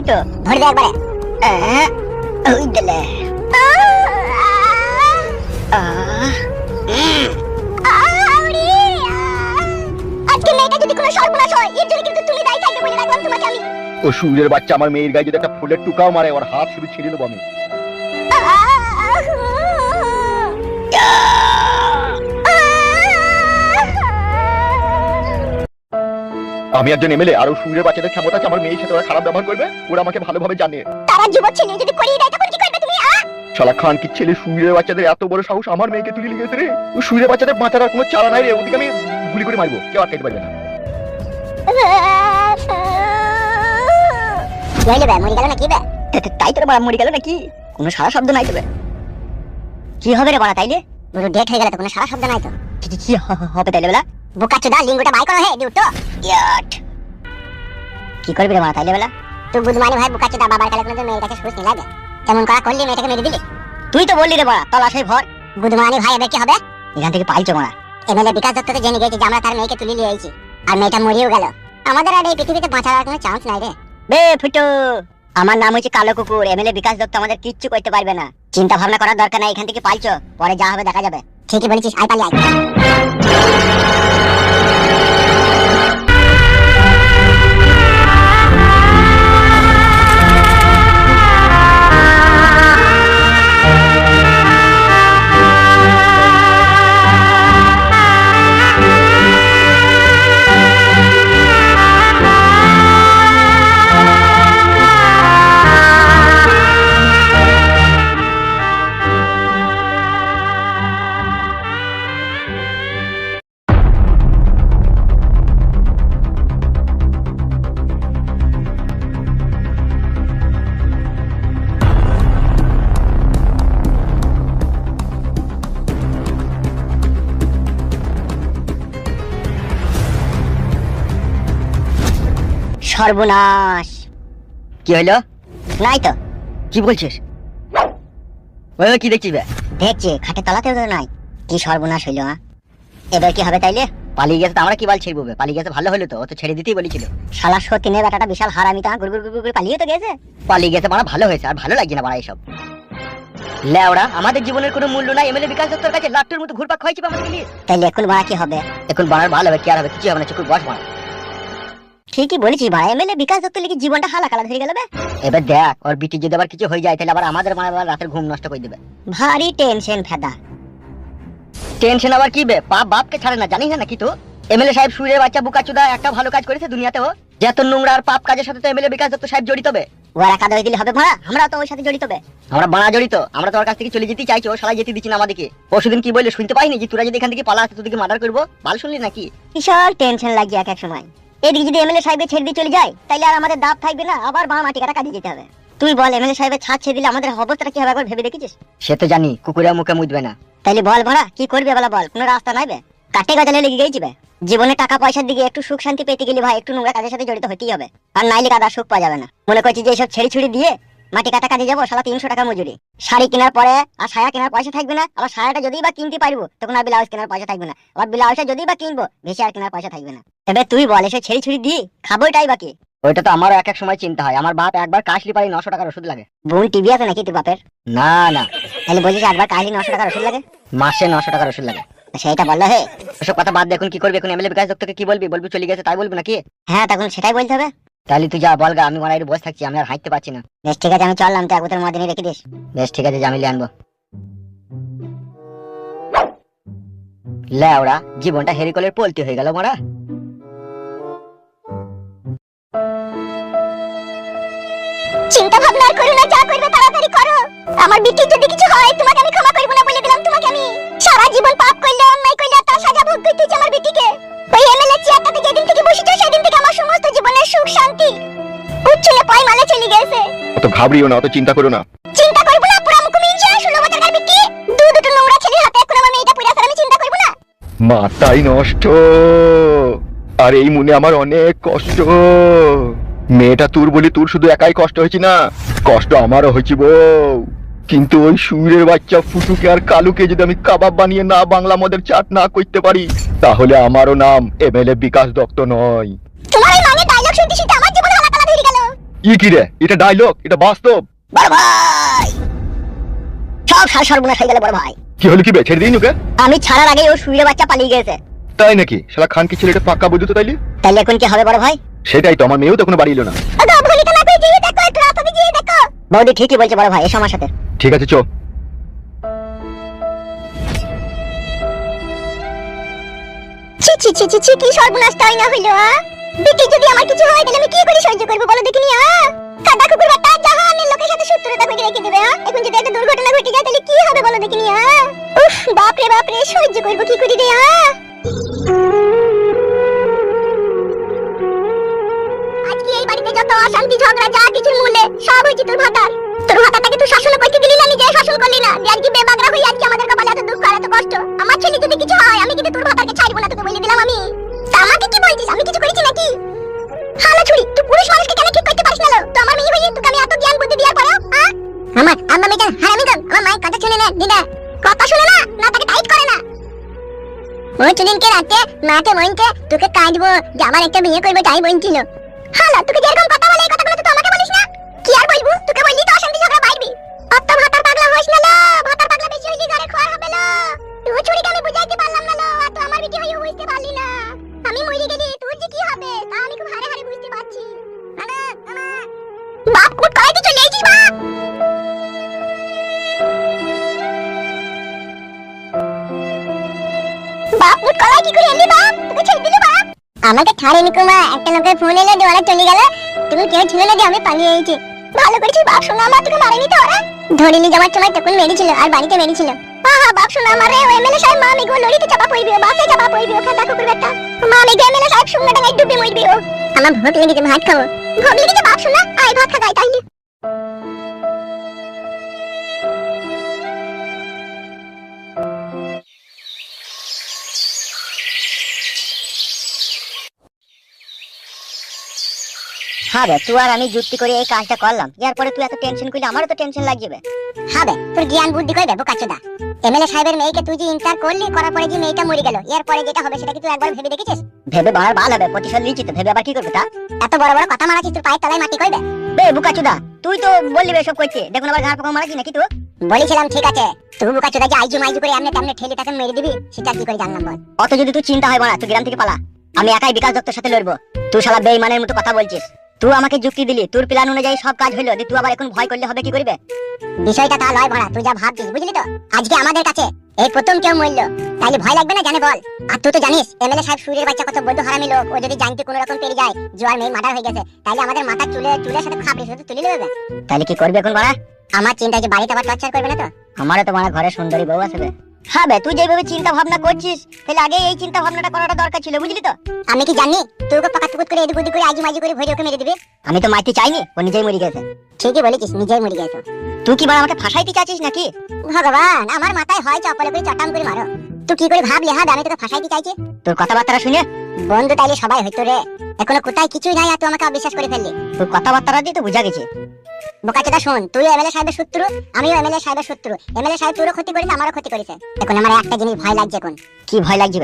মারছি তো ধরে দে একবারে ওই দিলে আহ, আজকে মেয়েটা যদি কোনো সর্বনাশ হয় এর জন্য কিন্তু তুমি দায়ী থাকবে বলে রাখলাম তোমাকে আমি ও সূর্যের বাচ্চা আমার মেয়ের গায়ে যদি একটা ফুলের টুকাও মারে ওর হাত শুধু ছিঁড়ে দেবো আমি আমি একজন এমএলএ আর ও সূর্যের বাচ্চাদের ক্ষমতা আছে আমার মেয়ের সাথে ওরা খারাপ ব্যবহার করবে? ওরা আমাকে ভালোভাবে জানে। তারা যুবক ছেলে যদি করিয়ে দেয় তখন কি করবে তুমি? শালা খান কি ছেলে সূর্যের বাচ্চাদের এত বড় সাহস আমার মেয়েকে তুলে লিখেছে রে? ও সূর্যের বাচ্চাদের বাঁচার আর কোনো চারা নাই রে ওদিকে আমি গুলি করে মারবো কেউ আটকাইতে পারবে না। হইল বে মরে গেল নাকি বে তাই তোর বাড়া মরে গেল নাকি? কোনো সারা শব্দ নাই তবে কি হবে রে বাড়া তাইলে? পুরো ডেট হয়ে গেল তো কোনো সারা শব্দ নাই তো। কি হবে তাইলে বেলা? লিঙ্গটা বাই করো হে তো ইয়াট কি করবি রে বাড়া তাইলে বেলা। তুই বুধমানি ভাই বাবার কালে কোনো মেয়ের কাছে সুস নি লাগে কেমন করা করলি মেয়েটাকে মেরে দিলি। তুই তো বললি রে বাড়া ভর। বুধমানি ভাই এবার কি হবে? এখান থেকে পাইছো এমএলএ বিকাশ দত্ত তো জেনে গেছে যে আমরা তার মেয়েকে তুলে নিয়ে আইছি আর মেয়েটা মরিও গেল। আমাদের আর এই পৃথিবীতে বাঁচার কোনো চান্স নাই রে। বে ফুটো! আমার নাম হচ্ছে কালো কুকুর এমএলএ বিকাশ দত্ত আমাদের কিচ্ছু করতে পারবে না। চিন্তা ভাবনা করার দরকার নাই এখান থেকে পাইছো পরে যা হবে দেখা যাবে। ঠিকই বলেছিস আই পালি আই সর্বনাশ। কি হইল নাই তো। কি বলছিস? ওই কি দেখছিস বে? দেখছি খাটে তলাতেও তো নাই। কি সর্বনাশ হইল হ্যাঁ এবার কি হবে তাইলে? পালিয়ে গেছে তো আমরা কি বল ছেড়বো বে? পালিয়ে গেছে ভালো হলো তো ও তো ছেড়ে দিতেই বলেছিল। শালা সতীনের বেটাটা বিশাল হারামি তা গুড় গুড় গুড় পালিয়ে তো গেছে। পালিয়ে গেছে মানে ভালো হয়েছে আর ভালো লাগছে না বাড়া এইসব লেওড়া আমাদের জীবনের কোনো মূল্য নাই এমএলএ বিকাশ দত্তর কাছে লাট্টুর মতো ঘুরপাক খাইছি আমাদের নিয়ে। তাইলে এখন বাড়া কি হবে? এখন বাড়ার ভালো হবে কি আর হবে কিছু হবে না চুকুর বস বাড়া ঠিকই বলেছি ভাই এমএলএ বিকাশ দত্ত লিখে জীবনটা হালা কালা ধরে গেল বে। এবার দেখ ওর বিটি যদি আবার কিছু হয়ে যায় তাহলে আবার আমাদের মানে আবার রাতের ঘুম নষ্ট করে দেবে। ভারী টেনশন ফেদা। টেনশন আবার কি বে? পাপ বাপকে ছাড়ে না জানিস না নাকি তো? এমএলএ সাহেব সুরের বাচ্চা বুকাচুদা একটা ভালো কাজ করেছে দুনিয়াতেও যত নোংরা আর পাপ কাজের সাথে তো এমএলএ বিকাশ দত্ত সাহেব জড়িত বে। ওরা কাদা দিলে হবে ভাড়া আমরা তো ওর সাথে জড়িত বে। আমরা বানা জড়িত আমরা তোমার কাছ থেকে চলে যেতে চাইছো সবাই যেতে দিচ্ছি না আমাদেরকে। পরশুদিন কি বললে শুনতে পাইনি যে তোরা যদি এখান থেকে পালা আসতে তোদেরকে মার্ডার করব? ভালো শুনলি নাকি? বিশাল টেনশন লাগছে এক এক সময়। এদিকে যদি এমএলএ সাহেবের ছেড়ে দিয়ে চলে যায় তাহলে আর আমাদের দাব থাকবে না আবার বাঁ মাটি কাটা কাজে যেতে হবে। তুই বল এমএলএ সাহেবের ছাদ ছেড়ে দিলে আমাদের অবস্থাটা কি হবে একবার ভেবে দেখেছিস সে তো জানি কুকুরের মুখে মুদবে না। তাইলে বল ভাড়া কি করবে বলা বল কোনো রাস্তা নাই বে। কাটে গজালে লেগে গেছি বে জীবনে টাকা পয়সার দিকে একটু সুখ শান্তি পেতে গেলে ভাই একটু নোংরা কাজের সাথে জড়িত হতেই হবে। আর নাইলে কাদা সুখ পাওয়া যাবে না। মনে করছি যে এইসব ছেড়ে ছুড়ি দিয়ে মাটি কাটা কাজে যাব সালা তিনশো টাকা মজুরি। শাড়ি কেনার পরে আর সায়া কেনার পয়সা থাকবে না আবার সায়াটা যদি বা কিনতে পারব তখন আর ব্লাউজ কেনার পয়সা থাকবে না। আবার ব্লাউজটা যদি বা কিনবো বেশি আর কেনার পয়সা থাকবে না। এবার তুই বল এসব ছেড়ে ছুড়ি দিয়ে খাবোটাই বাকি ওইটা তো আমারও এক এক সময় চিন্তা হয়। আমার বাপ একবার কাশলি পারি নশো টাকার ওষুধ লাগে। বোন টিভি আছে নাকি তোর বাপের? না না। তাহলে বলছিস একবার কাহিনী নশো টাকার ওষুধ লাগে? মাসে নশো টাকার ওষুধ লাগে। সেইটা বলল হে। ওসব কথা বাদ দেখুন কি করবি? এখন এমএলএ বিকাশ দত্তকে কি বলবি? বলবি চলে গেছে তাই বলবি নাকি? হ্যাঁ তখন সেটাই বলতে হবে। তাহলে তুই যা বলগা আমি মারাই বসে থাকছি আমি আর হাঁটতে পারছি না। বেশ ঠিক আছে আমি চললাম তো এক বোতল মদিনী রেখে দিস। বেশ ঠিক আছে জামিলি আনব। লেওড়া জীবনটা হেরিকলের পলতি হয়ে গেল মারা। চিন্তা ভাবনা আর করো না যা করবে তাড়াতাড়ি করো। আমার বিটির যদি কিছু হয় তোমাকে আমি ক্ষমা করব না বলে দিলাম তোমাকে আমি। সারা জীবন পাপ করলে ঘাবড়িও না অত চিন্তা করো না। চিন্তা করব না পুরা মুখ মিনছে বিটি দু দুটো নোংরা ছেলের হাতে এখন আমার মেয়েটা পুরা আমি চিন্তা করব না। মাথাই নষ্ট। আর এই মনে আমার অনেক কষ্ট। মেয়েটা তোর বলি তোর শুধু একাই কষ্ট হয়েছে না কষ্ট আমারও হয়েছে বউ। কিন্তু ওই সুরের বাচ্চা ফুটুকে আর কালুকে যদি আমি কাবাব বানিয়ে না বাংলা মদের চাট না করতে পারি তাহলে আমারও নাম এমএলএ বিকাশ দত্ত নয়। তোমার এই মানে ডায়লগ শুনতে শুনতে আমার ই কি রে? এটা ডায়লগ এটা বাস্তব? বড় ভাই! সব সার সর্বনাশ হয়ে গেল বড় ভাই। কি হলো কি বে? ছেড়ে দিই নুকে আমি ছাড়ার আগে ও শুয়ে বাচ্চা পালিয়ে গেছে। তাই নাকি? শালা খান কি ছেলেটা পাক্কা বুঝতো তো তাইলে? তাহলে এখন কি হবে বড় ভাই? সেটাই তো আমার মেয়েও তো কোনো বাড়ি এলো না। বৌদি ঠিকই বলছে বড় ভাই এসো আমার সাথে। ঠিক আছে চ। ছি ছি ছি ছি কি সর্বনাশটাই না হইল বিটি যদি আমার কিছু হয়, তাহলে আমি কি করে সহ্য করব বলো দেখিনি, আ? কাদা কুকুর বাটা জাহানের লোকের সাথে শত্রুতা করে রেখে দিবে এখন যদি একটা দুর্ঘটনা ঘটে যায়, তাহলে কি হবে বলো দেখিনি, আ? উফ, বাপ রে বাপ রে, সহ্য করব কি করে রে আজকে এই বাড়িতে যত অশান্তি, ঝগড়া, যা কিছুর মূলে, সব হয়েছে তোর ভাতার। তোর ভাতাটাকে তুই শাসন করতে দিলি না, নিজে শাসন করলি না। যে আজকে বেবাগরা হয়ে আজকে আমাদের কপালে এত দুঃখ আর এত কষ্ট। আমার ছেলে যদি কিছু হয়, আমি কিন্তু তোর ভাতাকে ছাড়বো না, তোকে বলে দিলাম আমি। আমাকে কি বলছিস? আমি কিছু করেছি নাকি? হালা ছুরি, তুই পুরুষ মানুষকে কেন ঠিক করতে পারিস না তো আমার মেয়ে হয়ে তোকে আমি এত জ্ঞান বুদ্ধি আমার আম্মা হারামি আমার মায়ের কথা শুনে না, দিদা। কথা শুনে না না তাকে টাইট করে না। ওই চুদিনকে রাতে, মাকে তোকে কাঁদবো, যে আমার একটা বিয়ে করব, তাই বলছিল হালা, তোকে কলাই কি করে এলি বাপ? তোকে ছেড়ে দিলি বাপ? আমাকে ছাড়েনি কুমা। একটা লোকের ফোন এলো ওরা চলে গেল। তুমি কেউ ছিল না যে আমি পালিয়ে এসেছি। ভালো করেছিস বাপ শোনা আমার, তোকে মারেনি তো ওরা? ধরিনি যাওয়ার সময় তখন মেরেছিল, আর বাড়িতে মেরেছিল। আহা, বাপ শোনা আমার ও এমএলএ সাহেব, মা গো লড়িতে চাপা পড়বি বাসে চাপা পড়বি, ও খাতা কুকুর বেটা। মা গো এমএলএ সাহেব শুনে ডাঙায় ডুবে মরবি ও। আমার ভোট লেগেছে, ভাত খাব। ভোট লেগেছে, বাপ শোনা, আয় ভাত খাগাই তাইলে হ্যাঁ তুই আর আমি যুক্তি করে এই কাজটা করলাম। এরপরে তুই এত টেনশন করলে আমারও তো টেনশন লাগবে। হ্যাঁ বে তোর জ্ঞান বুদ্ধি কই দেবো কাচুদা এমএলএ সাহেবের মেয়েকে তুই যে করলি করার পরে যে মেয়েটা মরে গেল এরপরে যেটা হবে সেটা কি তুই একবার ভেবে দেখেছিস? ভেবে বাড়ার ভালো হবে প্রতিশোধ নিচ্ছি তো ভেবে আবার কি করবে তা? এত বড় বড় কথা মারাছিস তোর পায়ের তলায় মাটি কইবে বে? বুকাচুদা তুই তো বললি করছে দেখুন আবার ঘাড় পোকা মারাছি নাকি তুই বলেছিলাম ঠিক আছে। তুই বুকাচুদা যে আইজু মাইজু করে এমনি তেমনি ঠেলে তাকে মেরে দিবি সেটা কি করে জানলাম বল? অত যদি তুই চিন্তা হয় না তুই গ্রাম থেকে পালা। আমি একাই বিকাশ দত্তর সাথে লড়বো। তুই শালা বেঈমানের মতো কথা বলছিস। তুই আমাকে যুক্তি দিলি, তোর প্ল্যান অনুযায়ী সব কাজ হইল তুই আবার এখন ভয় করলে হবে কি করবে? বিষয়টা তা লয় ভরা, তুই যা ভাবছিস, বুঝলি তো? আজকে আমাদের কাছে এই প্রথম কেউ মরলো, তাইলে ভয় লাগবে না জানে বল? আর তুই তো জানিস, এমএলএ সাহেব সুরের বাচ্চা কত বৈধ হারামি লোক, ও যদি জানতে কোনো রকম পেরে যায়, জোয়ার মেয়ে মার্ডার হয়ে গেছে, তাইলে আমাদের মাথার চুলে চুলের সাথে খাপড়ি শুধু তুলে নেবে। তাহলে কি করবে এখন বাড়া আমার চিন্তা যে বাড়িতে আবার টর্চার করবে না তো? আমারও তো মানে ঘরে সুন্দরী বউ আসবে হ্যাঁ বে তুই যেভাবে চিন্তা ভাবনা করছিস তাহলে আগে এই চিন্তা ভাবনাটা করাটা দরকার ছিল বুঝলি তো? আমি কি জানি? তুই ওকে পাকা করে এদিক ওদিক করে আজি মাজি করে ভরে ওকে মেরে দিবি? আমি তো মারতে চাইনি ও নিজেই মরে গেছে। ঠিকই বলেছিস নিজেই মরে গেছে। তুই কি মানে আমাকে ফাঁসাইতে চাচ্ছিস নাকি? ভগবান আমার মাথায় হয় চপলে করে চটাম করে মারো। তুই কি করে ভাবলি হ্যাঁ আমি তোকে ফাঁসাইতে চাইছি? তোর কথাবার্তা শুনে। বন্ধু তাইলে সবাই হইতো রে। এখনও কোথায় কিছুই নাই আর তুই আমাকে অবিশ্বাস করে ফেললি। তোর কথাবার্তা দিয়ে তো বুঝা গেছে। বোকাচোদা শোন তুই এমএলএ সাহেবের শত্রু আমিও এমএলএ সাহেবের শত্রু। এমএলএ সাহেব তোরও ক্ষতি করেছে আমারও ক্ষতি করেছে এখন আমার একটা জিনিস ভয় লাগছে এখন। কি ভয় লাগছে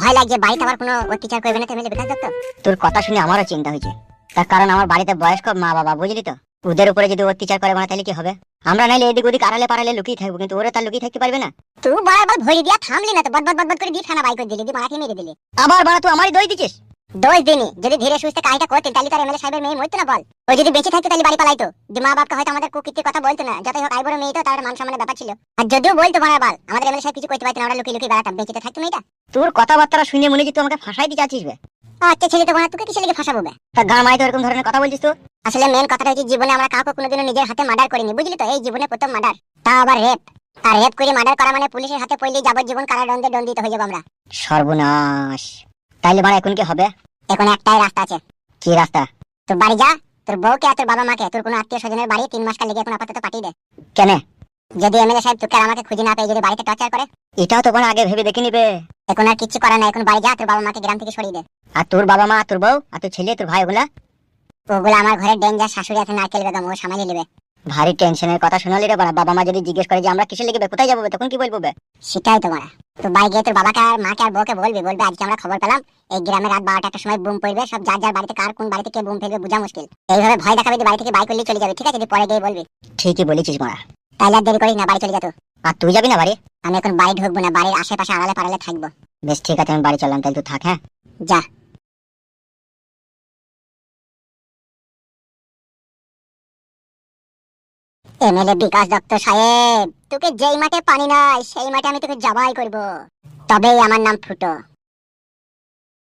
ভয় লাগছে বাড়িতে আবার কোনো অত্যাচার করবে না তো এমএলএ বিকাশ দত্ত? তোর কথা শুনে আমারও চিন্তা হয়েছে। তার কারণ আমার বাড়িতে বয়স্ক মা বাবা বুঝলি তো? ওদের উপরে যদি অত্যাচার করে মানে তাহলে কি হবে? আমরা নাইলে এদিক ওদিক আড়ালে পাড়ালে লুকিয়ে থাকব কিন্তু ওরা তার লুকিয়ে থাকতে পারবে না। তুই বারবার ভরি দিয়া থামলি না তো বদবদ বদবদ করে দিয়ে ফেনা বাই করে দিলি দিয়ে মেরে দিলি। আবার বাড়া তুই আমারই দই দিছিস দোষ দিনি যদি ধীরে সুস্থে কাজটা করতেন তাহলে তার এমএলএ সাহেবের মেয়ে মরতো না বল। ও যদি বেঁচে থাকতো তাহলে বাড়ি পালাইতো। যে মা বাপকে হয়তো আমাদের কুকীর্তির কথা বলতো না। যতই হোক আইবড় মেয়ে তো তার মান সম্মানের ব্যাপার ছিল। আর যদিও বলতো মারা বাল আমাদের এমএলএ সাহেব কিছু করতে পারতো না আমরা লুকিয়ে লুকিয়ে বেড়াতাম। বেঁচে থাকতো মেয়েটা। তোর কথাবার্তা শুনে মনে হচ্ছে তুই আমাকে ফাঁসাই দিতে চাচ্ছিস বে। আচ্ছা ছেলে তো বানা তোকে কিসে লেগে ফাঁসাবো বে? তা গান মাই তো এরকম ধরনের কথা বলছিস তো? আসলে মেন কথাটা হচ্ছে জীবনে আমরা কাউকে কোনোদিনও নিজের হাতে মার্ডার করিনি বুঝলি তো? এই জীবনে প্রথম মার্ডার তা আবার রেপ আর রেপ করে মার্ডার করা মানে পুলিশের হাতে পড়লে যাবজ্জীবন কারাদণ্ডে দণ্ডিত হয়ে যাব আমরা। সর্বনাশ। তাইলে বাড়া এখন কি হবে? এখন একটাই রাস্তা আছে। কি রাস্তা? তোর বাড়ি যা তোর বউকে আর তোর বাবা মাকে তোর কোনো আত্মীয় স্বজনের বাড়ি তিন মাস কাল লেগে এখন আপাতত পাঠিয়ে দে। কেন? যদি এমএলএ সাহেব তোকে আমাকে খুঁজে না পেয়ে যদি বাড়িতে টর্চার করে? এটাও তো আগে ভেবে দেখে নিবে এখন আর কিচ্ছু করার নাই এখন বাড়ি যা তোর বাবা মাকে গ্রাম থেকে সরিয়ে দে। আর তোর বাবা মা তোর বউ আর তোর ছেলে তোর ভাই ওগুলা? ওগুলো আমার ঘরে ডেঞ্জার শাশুড়ি আছে নারকেল বেগম ও সামালি নেবে ভারী টেনশনের কথা শোনালি রে বাবা বাবা মা যদি জিজ্ঞেস করে যে আমরা কিসে লেগে কোথায় যাব তখন কি বলব বে? সেটাই তো মারা তো বাড়ি গিয়ে তোর বাবাকে আর মাকে আর বউকে বলবি বলবি আজকে আমরা খবর পেলাম এই গ্রামে রাত বারোটা একটা সময় বুম পড়বে সব যার যার বাড়িতে কার কোন বাড়িতে কে বুম ফেলবে বোঝা মুশকিল। এইভাবে ভয় দেখাবে যে বাড়ি থেকে বাই করলে চলে যাবে ঠিক আছে? তুই পরে গিয়ে বলবি। ঠিকই বলেছিস মারা তাইলে আর দেরি করিস না বাড়ি চলে যা তো। আর তুই যাবি না বাড়ি? আমি এখন বাড়ি ঢুকবো না বাড়ির আশেপাশে আড়ালে পাড়ালে থাকব। বেশ ঠিক আছে আমি বাড়ি চললাম তাহলে তুই থাক হ্যাঁ? যা। এমএলএ বিকাশ দত্ত সাহেব, তোকে যেই মাঠে পানি নাই, সেই মাঠে আমি তোকে জবাই করব। তবেই আমার নাম ফুটো।